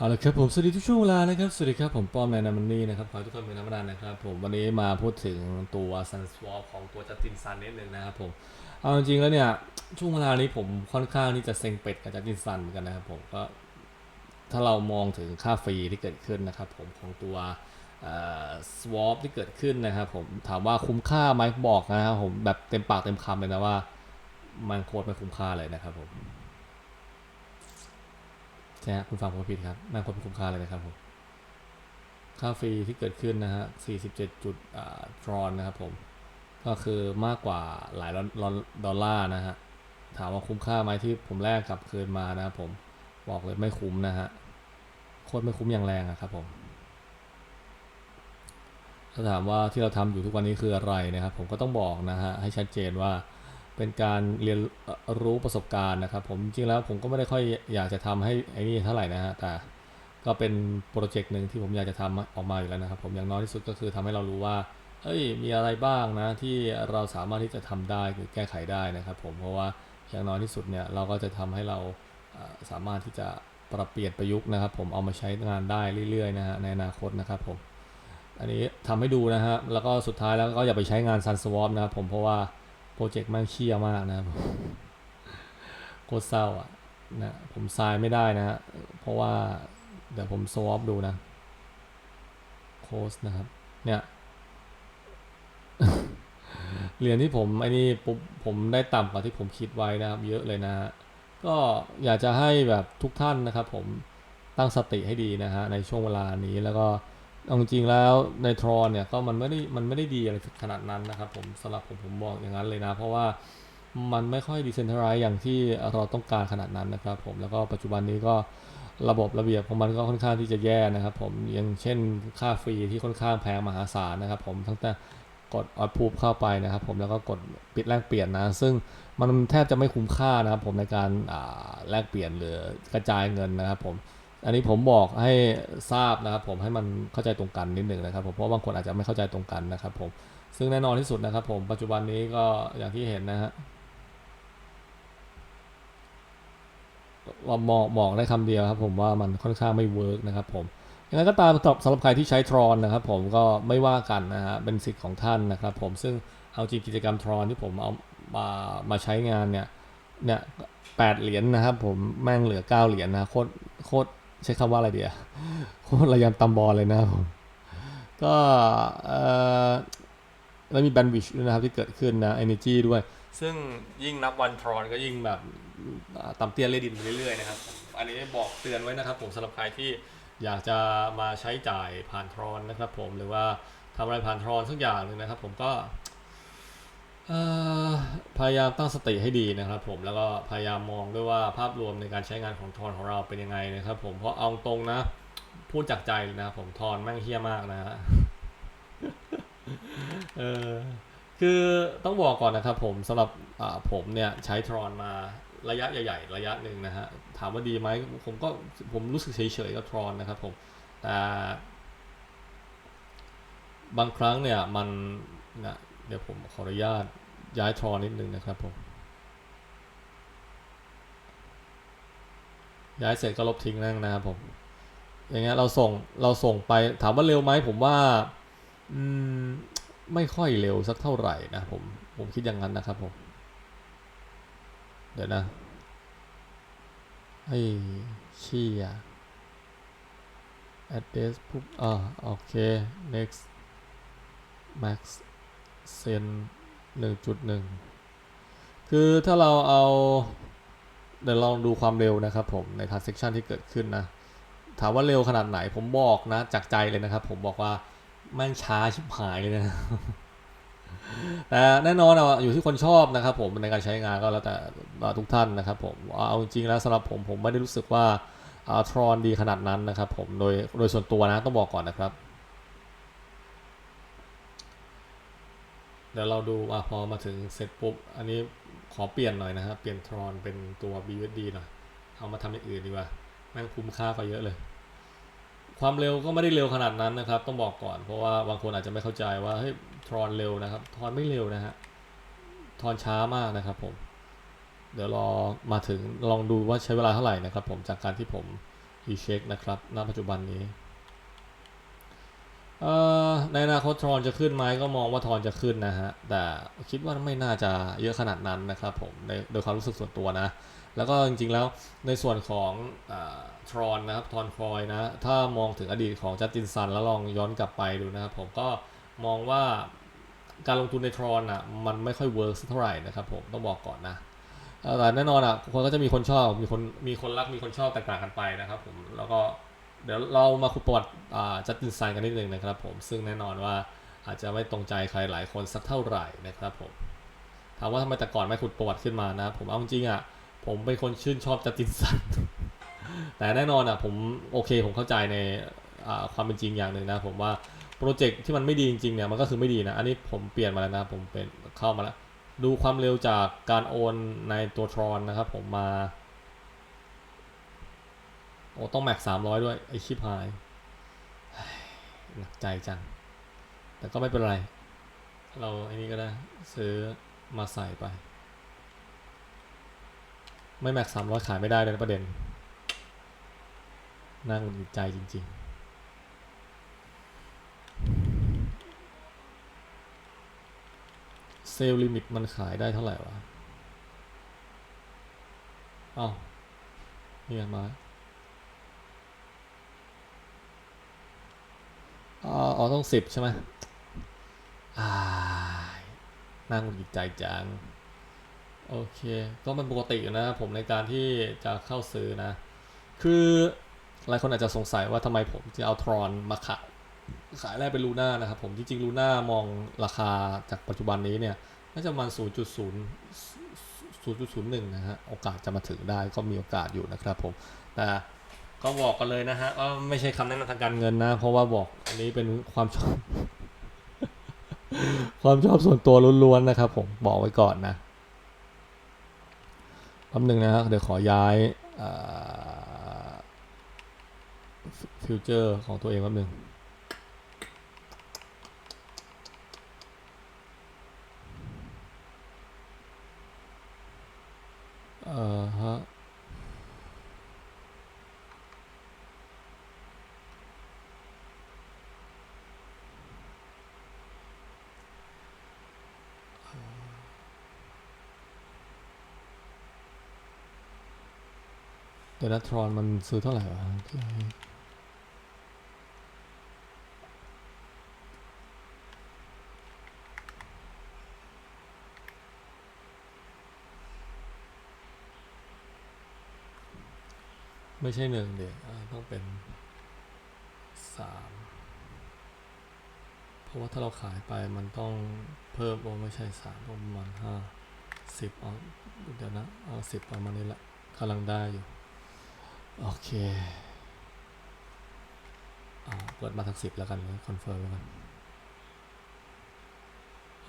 เอาละครับผมสวัสดีทุกช่วงเวลานะครับสวัสดีครับผมป้อมแนนามันนี่นะครับขอให้ทุกคนเป็นธรรมดานะครับผมวันนี้มาพูดถึงตัว Sun Swap ของตัวจัสตินซันนิดนึงนะครับผมเอาจริงๆแล้วเนี่ยช่วงเวลานี้ผมค่อนข้างที่จะเซ็งเป็ดกับจัสตินซันเหมือนกันนะครับผมก็ถ้าเรามองถึงค่าฟรีที่เกิดขึ้นนะครับผมของตัวเอ่อ swap ที่เกิดขึ้นนะครับผมถามว่าคุ้มค่าไหมบอกนะครับผมแบบเต็มปากเต็มคำเลยนะว่า มันโคตรไม่คุ้มค่าเลยนะครับผม ใช่คุณฟังผมผิดครับแม่งคนคุ้มค่าเลยนะครับผมค่าฟรีที่เกิดขึ้นนะฮะ 47 จุดอ่าทรอนนะครับผม ก็คือมากกว่าหลายล้านดอลลาร์นะฮะ ถามว่าคุ้มค่าไหมที่ผมแลกกลับคืนมานะครับผม บอกเลยไม่คุ้มนะฮะ โคตรไม่คุ้มอย่างแรงอะครับผม ถ้าถามว่าที่เราทำอยู่ทุกวันนี้คืออะไรนะครับผมก็ต้องบอกนะฮะ ให้ชัดเจนว่า เป็นการเรียนรู้ประสบการณ์นะครับ ผมจริงแล้วผมก็ไม่ได้ค่อยอยากจะทำให้ไอ้นี่เท่าไหร่นะฮะแต่ก็เป็นโปรเจกต์หนึ่งที่ผมอยากจะทำออกมาอยู่แล้วนะครับ ผมอย่างน้อยที่สุดก็คือทำให้เรารู้ว่าเอ้ยมีอะไรบ้างนะที่เราสามารถที่จะทำได้หรือแก้ไขได้นะครับ ผมเพราะว่าอย่างน้อยที่สุดเนี่ยเราก็จะทำให้เราสามารถที่จะปรับเปลี่ยนประยุกต์นะครับ ผมเอามาใช้งานได้เรื่อยๆนะฮะในอนาคตนะครับผมอันนี้ทำให้ดูนะฮะแล้วก็สุดท้ายแล้วก็อย่าไปใช้งาน Sun Swap นะครับผมเพราะว่า รเจกต์ม่งเคียมากนะโคตรเศร้าอะนะผมทรายไม่ได้นะ เพราะว่าเดี๋ยวผมสวอปดูนะโค้สนะครับ เนี่ยเหรียญที่ผมไอ้นี่ปุ๊บผมได้ต่ำกว่าที่ผมคิดไว้นะครับ เยอะเลยนะ ก็อยากจะให้แบบทุกท่านนะครับ ผมตั้งสติให้ดีนะฮะในช่วงเวลานี้แล้วก็ เอาจริงๆแล้วในทรอนเนี่ยก็มันไม่ได้มันไม่ได้ดีอะไรขนาดนั้นนะครับผมสำหรับผมผมบอกอย่างนั้นเลยนะ เพราะว่ามันไม่ค่อยดิเซนทรัลไรอย่างที่เราต้องการขนาดนั้นนะครับผมแล้วก็ปัจจุบันนี้ก็ระบบระเบียบของมันก็ค่อนข้างที่จะแย่นะครับผมอย่างเช่นค่าฟรีที่ค่อนข้างแพงมหาศาลนะครับผมทั้งแต่กดออดพูบเข้าไปนะครับผมแล้วก็กดปิดแลกเปลี่ยนนะ ซึ่งมันแทบจะไม่คุ้มค่านะครับผมในการแลกเปลี่ยนหรือกระจายเงินนะครับผม อันนี้ผมบอกให้ทราบนะครับผมให้มันเข้าใจตรงกันนิดหนึ่งนะครับผมเพราะบางคนอาจจะไม่เข้าใจตรงกันนะครับผมซึ่งแน่นอนที่สุดนะครับผมปัจจุบันนี้ก็อย่างที่เห็นนะฮะเราบอกบอกได้คำเดียวครับผมว่ามันค่อนข้างไม่เวิร์กนะครับผมยังไงก็ตามสำหรับใครที่ใช้ทรอนนะครับผมก็ไม่ว่ากันนะฮะเป็นสิทธิ์ของท่านนะครับผมซึ่งเอาจริงกิจกรรมทรอนที่ผมเอามามาใช้งานเนี่ยเนี่ยแปดเหรียญนะครับผมแม่งเหลือเก้าเหรียญนะโคตรโคตร ใช้คำว่าอะไรเดียโคตรระยำตำบอลเลยนะครับผม ก็เออแล้วมีแบนวิชด้วยนะครับที่เกิดขึ้นนะ Energy ด้วย ซึ่งยิ่งนับวันทรอนก็ยิ่งแบบต่ำเตี้ยเล่ดินไปเรื่อยๆนะครับ อันนี้บอกเตือนไว้นะครับผมสำหรับใครที่อยากจะมาใช้จ่ายผ่านทรอนนะครับผมหรือว่าทำอะไรผ่านทรอนสักอย่างหนึ่งนะครับ ผมก็ พยายามตั้งสติให้ดีนะครับผมแล้วก็พยายามมองด้วยว่าภาพรวมในการใช้งานของทอนของเราเป็นยังไงนะครับผมเพราะเอาตรงนะ พูดจากใจเลยนะผมทอนแม่งเฮี้ยมากนะฮะเออคือต้องบอกก่อนนะครับผมสำหรับผมเนี่ยใช้ทรอนมาระยะใหญ่ ๆ ระยะหนึ่งนะฮะถามว่าดีไหมผมก็ผมรู้สึกเฉยๆกับทรอนนะครับผมแต่บางครั้งเนี่ยมันนะ เดี๋ยวผมขออนุญาตย้ายทรอนิดนึงนะครับผมย้ายเสร็จก็ลบทิ้งนั่งนะครับผม อย่างเงี้ยเราส่งเราส่งไปถามว่าเร็วไหมผมว่าอืมไม่ค่อยเร็วสักเท่าไหร่นะผมผมคิดอย่างนั้นนะครับผมเดี๋ยวนะไอ้เชี่ย address ปุ๊บอ่าโอเค next max send 1.1 คือถ้าเราเอาเดี๋ยวลองดูความเร็วนะครับผมใน transaction ที่เกิดขึ้นนะ ถามว่าเร็วขนาดไหนผมบอกนะ จากใจเลยนะครับ ผมบอกว่าแม่งช้าชิบหายเลยนะแต่แน่นอนอะอยู่ที่คนชอบนะครับ ผมในการใช้งานก็แล้วแต่ทุกท่านนะครับ ผมเอาจริงแล้วสำหรับผมผมไม่ได้รู้สึกว่าทรอนดีขนาดนั้นนะครับ ผมโดยโดยส่วนตัวนะต้องบอกก่อนนะครับ เดี๋ยวเราดูอะพอมาถึงเสร็จปุ๊บ อันนี้ขอเปลี่ยนหน่อยนะครับเปลี่ยนทรอนเป็นตัว BUSD หน่อย เอามาทำอย่างอื่นดีกว่า แม่งคุ้มค่ากว่าเยอะเลย ความเร็วก็ไม่ได้เร็วขนาดนั้นนะครับ ต้องบอกก่อน เพราะว่าบางคนอาจจะไม่เข้าใจว่า เฮ้ย ทรอนเร็วนะครับ ทรอนไม่เร็วนะฮะ ทรอนช้ามากนะครับผม เดี๋ยวรอมาถึงลองดูว่าใช้เวลาเท่าไหร่นะครับผม จากการที่ผม e c h e c k นะครับ ณ ปัจจุบันนี้ ในอนาคตทรอนจะขึ้นไหมก็มองว่าทรอนจะขึ้นนะฮะ แต่คิดว่าไม่น่าจะเยอะขนาดนั้นนะครับผมในโดยความรู้สึกส่วนตัวนะ แล้วก็จริงๆแล้วในส่วนของทรอนนะครับทรอนคอยนะ ถ้ามองถึงอดีตของจัสตินซันแล้วลองย้อนกลับไปดูนะครับผมก็มองว่าการลงทุนในทรอนอะมันไม่ค่อยเวิร์กสักเท่าไหร่นะครับผมต้องบอกก่อนนะแต่แน่นอนอะคนก็จะมีคนชอบมีคนมีคนรักมีคนชอบแตกต่างกันไปนะครับผมแล้วก็ เดี๋ยวเรามาคุยประวัติจัสตินซันกันนิดนึงนะครับผมซึ่งแน่นอนว่าอาจจะไม่ตรงใจใครหลายคนสักเท่าไหร่นะครับผมถามว่าทำไมแต่ก่อนไม่ขุดประวัติขึ้นมานะ ผมเอาจริงอะผมเป็นคนชื่นชอบจัสตินสันแต่แน่นอนอะผมโอเคผมเข้าใจในความเป็นจริงอย่างหนึ่งนะ ผมว่าโปรเจกต์ที่มันไม่ดีจริงๆเนี่ยมันก็คือไม่ดีนะ อันนี้ผมเปลี่ยนมาแล้วนะ ผมเป็นเข้ามาแล้ว ดูความเร็วจากการโอนในตัวทรอนนะครับผมมา อ้ต้องแม็กสามร้อยด้วย ไอชิปหายหนักใจจัง แต่ก็ไม่เป็นไร เราไอ้นี้ก็ได้ ซื้อมาใส่ไป ไม่แม็กสามร้อยขายไม่ได้เลยนะประเด็นน่าหงุดหงิดใจจริง ๆเซลลิมิตมันขายได้เท่าไหร่วะอ้าวนี่ไงมา อ๋อต้องสิบใช่ไหมอ่ายน่าหงุดหงิดใจจัง โอเค ก็มันปกติอยู่นะผมในการที่จะเข้าซื้อนะ คือหลายคนอาจจะสงสัยว่าทำไมผมจะเอาทรอนมาขายขายแรกเป็นลูน่านะครับผมจริงๆลูน่ามองราคาจากปัจจุบันนี้เนี่ยน่าจะประมาณ 0.0 0.01 นะฮะ โอกาสจะมาถึงได้ก็มีโอกาสอยู่นะครับผม แต่ ก็บอกกันเลยนะฮะว่าไม่ใช่คำแนะนำทางการเงินนะ เพราะว่าบอกอันนี้เป็นความชอบ ความชอบส่วนตัวล้วนๆนะครับ ผมบอกไว้ก่อนนะแป๊บหนึ่งนะครับเดี๋ยวขอย้ายฟิวเจอร์ของตัวเองแป๊บหนึ่งเอ่อฮะ เดี๋ยวนะทรอนมันซื้อเท่าไหร่วะที่ไม่ใช่หนึ่งเด็กต้องเป็นสามเพราะว่าถ้าเราขายไปมันต้องเพิ่มโอ้ไม่ใช่สามประมาณห้าสิบเอาเดี๋ยวนะ เอาสิบประมาณนี้แหละกำลังได้อยู่ โอเคเอาเปิดมาทั้งสิบแล้วกันเลยคอนเฟิร์มแล้วกัน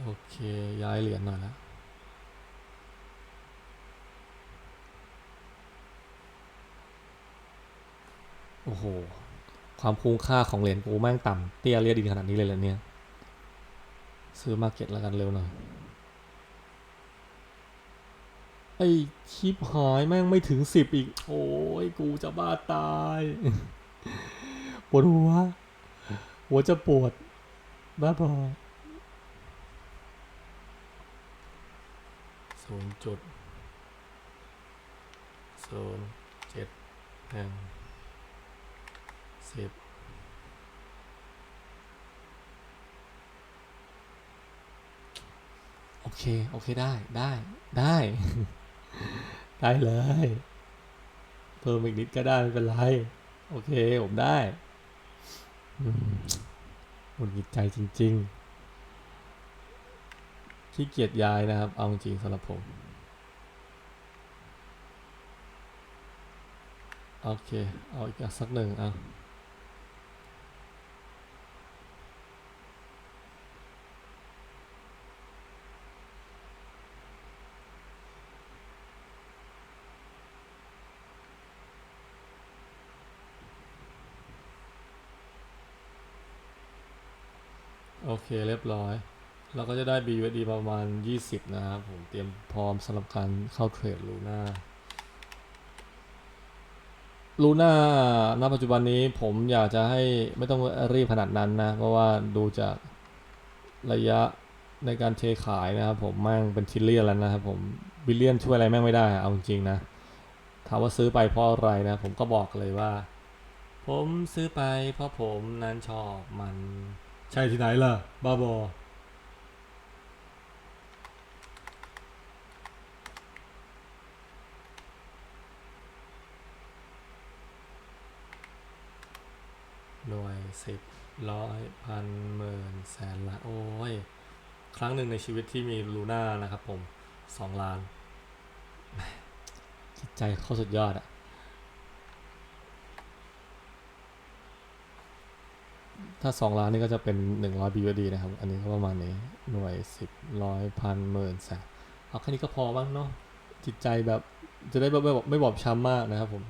โอเค ย้ายเหรียญหน่อยละโอ้โห ความคุ้มค่าของเหรียญกูแม่งต่ำเตี้ยเรียดินขนาดนี้เลยเหรอเนี่ย ซื้อมาเก็ตแล้วกันเร็วหน่อย ไอชิปหายแม่งไม่ถึงสิบอีก โอ้ยกูจะบ้าตายปวดหัว หัวจะปวด บ้าพอศูนย์จุดศูนย์เจ็ดหนึ่งสิบโอเค โอเคได้ ได้ ได้ ได้เลย เพิ่มอีกนิดก็ได้ไม่เป็นไร โอเค ผมได้อืมหงุดหงิดใจจริง ๆ ขี้เกียจย้ายนะครับ เอาจริงสำหรับผม โอเค เอาอีกสักหนึ่งอะ เคเรียบร้อย เราก็จะได้ BUSD ประมาณ 20 นะครับผมเตรียมพร้อมสำหรับการเข้าเทรดลูน่าลูน่าณปัจจุบันนี้ผมอยากจะให้ไม่ต้องรีบขนาดนั้นนะ เพราะว่าดูจากระยะในการเทขายนะครับผมแม่งเป็นทิลเลียนแล้วนะครับผมบิลเลียนช่วยอะไรแม่งไม่ได้เอาจริงๆนะถามว่าซื้อไปเพราะอะไรนะ ผมก็บอกเลยว่า ผมซื้อไปเพราะผมนั้นชอบมัน ใช่ที่ไหนล่ะ บ้าบอ หน่วยสิบร้อยพันหมื่นแสนล้านโอ้ย ครั้งหนึ่งในชีวิตที่มีลูน่านะครับผมสองล้าน จิตใจเขาสุดยอดอะ ถ้าสองล้านนี่ก็จะเป็นหนึ่งร้อย BUSD นะครับ อันนี้ก็ประมาณนี้ หน่วยสิบร้อยพันหมื่นแสนเอาแค่นี้ก็พอบ้างเนาะ จิตใจแบบจะได้ไม่บอกไม่บอบช้ำมากนะครับผม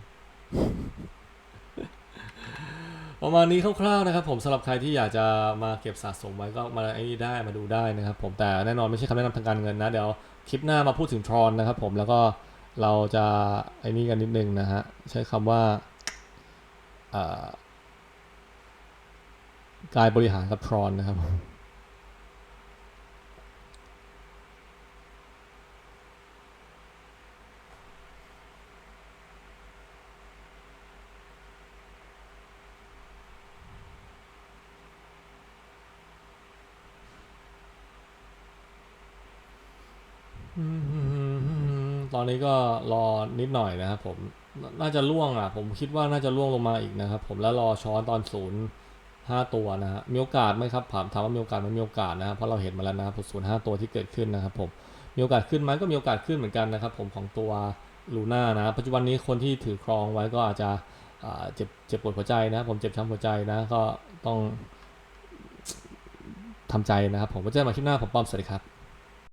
ประมาณนี้คร่าวๆนะครับ ผมสำหรับใครที่อยากจะมาเก็บสะสมไว้ก็มาไอ้นี่ได้มาดูได้นะครับ ผมแต่แน่นอนไม่ใช่คำแนะนำทางการเงินนะ เดี๋ยวคลิปหน้ามาพูดถึงทรอนนะครับ ผมแล้วก็เราจะไอ้นี่กันนิดนึงนะฮะใช้คำว่าอ่อ การบริหารกับทรอนนะครับผมตอนนี้ก็รอนิดหน่อยนะครับผม น่าจะล่วงอะ ผมคิดว่าน่าจะล่วงลงมาอีกนะครับผมแล้วรอช้อนตอนศูนย์ ห้าตัวนะฮะมีโอกาสไหมครับถามถามว่ามีโอกาสไหมมีโอกาสนะครับเพราะเราเห็นมาแล้วนะครับศูนย์ห้าตัวที่เกิดขึ้นนะครับผมมีโอกาสขึ้นไหมก็มีโอกาสขึ้นเหมือนกันนะครับผมของตัวลูน่านะปัจจุบันนี้คนที่ถือครองไว้ก็อาจจะเจ็บเจ็บปวดหัวใจนะผมเจ็บช้ำหัวใจนะก็ต้องทำใจนะครับผมไว้เจอกันใหม่คลิปหน้าผมป้อมสวัสดีครับ